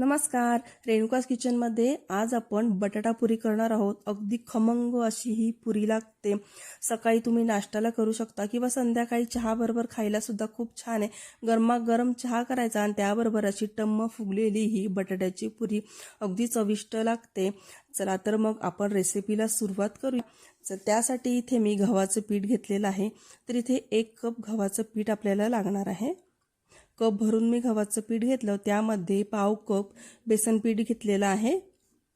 नमस्कार. रेणुकास किचनमध्ये आज आपण बटाटा पुरी करणार आहोत. अगदी खमंग अशी ही पुरी लागते. सकाळी तुम्ही नाश्त्याला करू शकता किंवा संध्याकाळी चहाबरोबर खायला सुद्धा खूप छान आहे. गरमागरम चहा करायचा आणि त्याबरोबर अशी टम्म फुगलेली ही बटाट्याची पुरी अगदी चविष्ट लागते. चला तर मग आपण रेसिपीला सुरुवात करूया. तर त्यासाठी इथे मी गव्हाचं पीठ घेतलेलं आहे. तर इथे एक कप गव्हाचं पीठ आपल्याला लागणार आहे. कप भरून मी गव्हाचं पीठ घेतलं. त्यामध्ये पाव कप बेसन पीठ घेतलेलं आहे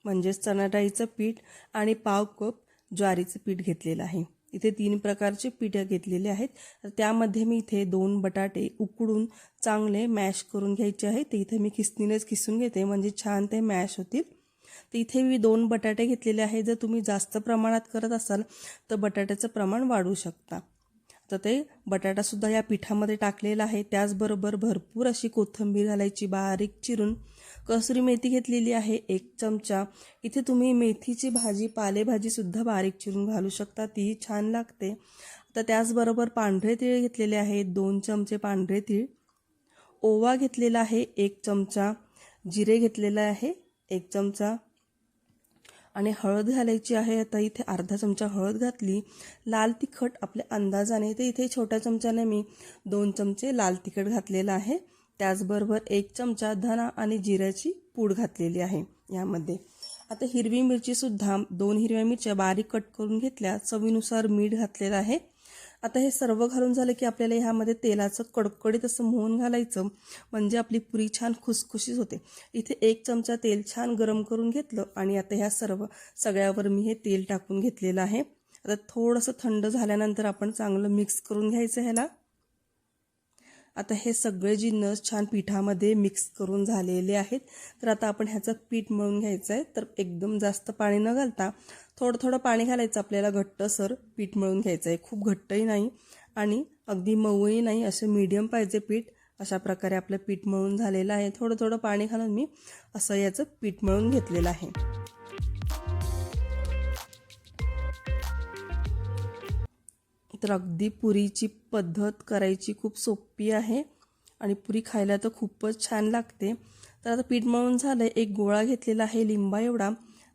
म्हणजेच चणा डाळीचं पीठ आणि पाव कप ज्वारीचं पीठ घेतलेलं आहे. इथे तीन प्रकारचे पीठ घेतलेले आहेत. तर त्यामध्ये मी इथे दोन बटाटे उकडून चांगले मॅश करून घ्यायचे आहे ते इथे मी खिसणीनेच खिसून घेते म्हणजे छान ते मॅश होतील. तर इथे मी दोन बटाटे घेतलेले आहे जर तुम्ही जास्त प्रमाणात करत असाल तर बटाट्याचं प्रमाण वाढवू शकता. तर ते बटाटासुद्धा या पिठामध्ये टाकलेला आहे. त्याचबरोबर भरपूर अशी कोथिंबीर घालायची बारीक चिरून कसुरी मेथी घेतलेली आहे एक चमचा. इथे तुम्ही मेथीची भाजी पालेभाजीसुद्धा बारीक चिरून घालू शकता तीही छान लागते. तर त्याचबरोबर पांढरे तीळ घेतलेले आहेत दोन चमचे पांढरे तीळ. ओवा घेतलेला आहे एक चमचा. जिरे घेतलेला आहे एक चमचा. आणि हळद घालायची आहे. आता इथे अर्धा चमचा हळद घातली. लाल तिखट आपल्या अंदाजाने तर इथे छोट्या चमच्याने मी दोन चमचे लाल तिखट घातलेलं आहे. त्याचबरोबर एक चमचा धना आणि जिऱ्याची पूड घातलेली आहे यामध्ये. आता हिरवी मिरचीसुद्धा दोन हिरव्या मिरच्या बारीक कट करून घेतल्या. चवीनुसार मीठ घातलेलं आहे. आता हे सर्व घालून झालं की आपल्याला ह्यामध्ये तेलाचं कडकडीत असं मोहन घालायचं म्हणजे आपली पुरी छान खुसखुशीत होते. इथे एक चमचा तेल छान गरम करून घेतलं आणि आता ह्या सर्व सगळ्यावर मी हे तेल टाकून घेतलेलं आहे. आता थोडंसं थंड झाल्यानंतर आपण चांगलं मिक्स करून घ्यायचं ह्याला. आता हे सगळे जिन्नस छान पिठामध्ये मिक्स करून झालेले आहेत. तर आता आपण ह्याचं पीठ मळून घ्यायचं आहे तर एकदम जास्त पाणी न घालता थोडं थोडं पाणी घालायचं आपल्याला घट्टसर पीठ मळून घ्यायचं आहे खूप घट्टही नाही आणि अगदी मऊही नाही असं मीडियम पाहिजे पीठ. अशा प्रकारे आपलं पीठ मळून झालेलं आहे. थोडं थोडं पाणी घालून मी असं याचं पीठ मळून घेतलेलं आहे. तर अगदी पुरीची पद्धत करायची खूप सोपी आहे आणि पुरी खायला तर खूपच छान लागते. तर आता पीठ मळून झालं एक गोळा घेतलेला आहे लिंबा एवढा.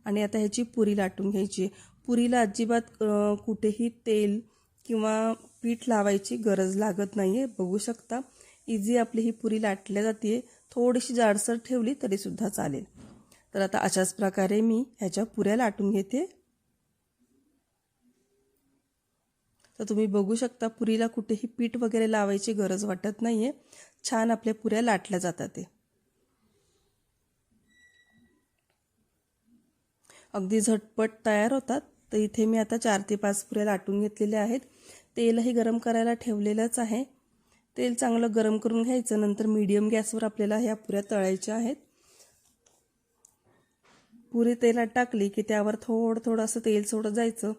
आणि आता ह्याची पुरी लाटून घ्यायची. पुरीला अजिबात कुठेही तेल किंवा पीठ लावायची गरज लागत नाही आहे बघू शकता. इझी आपली ही पुरी लाटल्या जाते थोडीशी जाडसर ठेवली तरीसुद्धा चालेल. तर आता अशाच प्रकारे मी ह्याच्या पुऱ्या लाटून घेते. तर तुम्ही बघू शकता पुरीला कुठेही पीठ वगैरे लावायची गरज वाटत नाही आहे छान आपल्या पुऱ्या लाटल्या जातात ते. अगदी झटपट तयार होतात. तर इथे मी आता चार ते पाच पुऱ्या लाटून घेतलेल्या आहेत. तेलही गरम करायला ठेवलेलंच आहे. तेल चांगलं गरम करून घ्यायचं नंतर मीडियम गॅसवर आपल्याला ह्या पुऱ्या तळायच्या आहेत. पुरी तेलात टाकली की त्यावर थोडं थोडं असं तेल सोडत जायचं.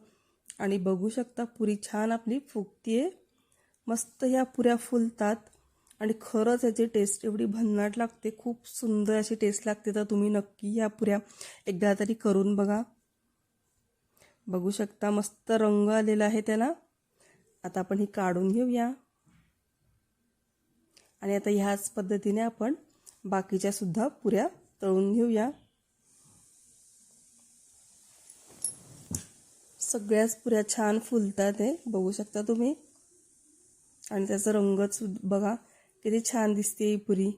आणि बघू शकता पुरी छान आपली फुगतीये. मस्त ह्या पुऱ्या फुलतात. आणि खरंच याची टेस्ट एवढी भन्नाट लागते. खूप सुंदर अशी टेस्ट लागते. तर तुम्ही नक्की या पुऱ्या. एकदा तरी करून बघा. बघू शकता मस्त रंग आलेला आहे त्याला. आता आपण ही काढून घेऊया. आणि आता ह्याच पद्धतीने आपण बाकीच्या सुद्धा पुऱ्या तळून घेऊया. सगळ्याच पुऱ्या छान फुलतात आहे बघू शकता तुम्ही. आणि त्याचा रंगच बघा. किती छान दिसते ही पुरी.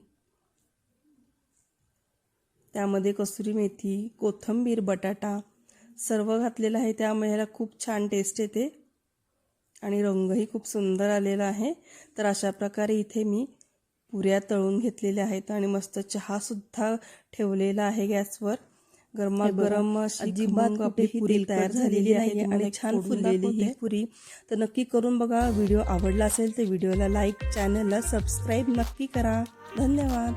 त्यामध्ये कसुरी मेथी कोथंबीर बटाटा सर्व घातलेलं आहे. त्यामुळे ह्याला खूप छान टेस्ट येते आणि रंगही खूप सुंदर आलेला आहे. तर अशा प्रकारे इथे मी पुऱ्या तळून घेतलेल्या आहेत आणि मस्त चहासुद्धा ठेवलेला आहे गॅसवर. गरमागरम अजिबात आपली पुरी तयार झालेली आहे. आणि छान फुललेली ही पुरी. तर नक्की करून बघा व्हिडिओ आवडला असेल तर व्हिडिओला लाईक चॅनलला सबस्क्राईब नक्की करा. धन्यवाद.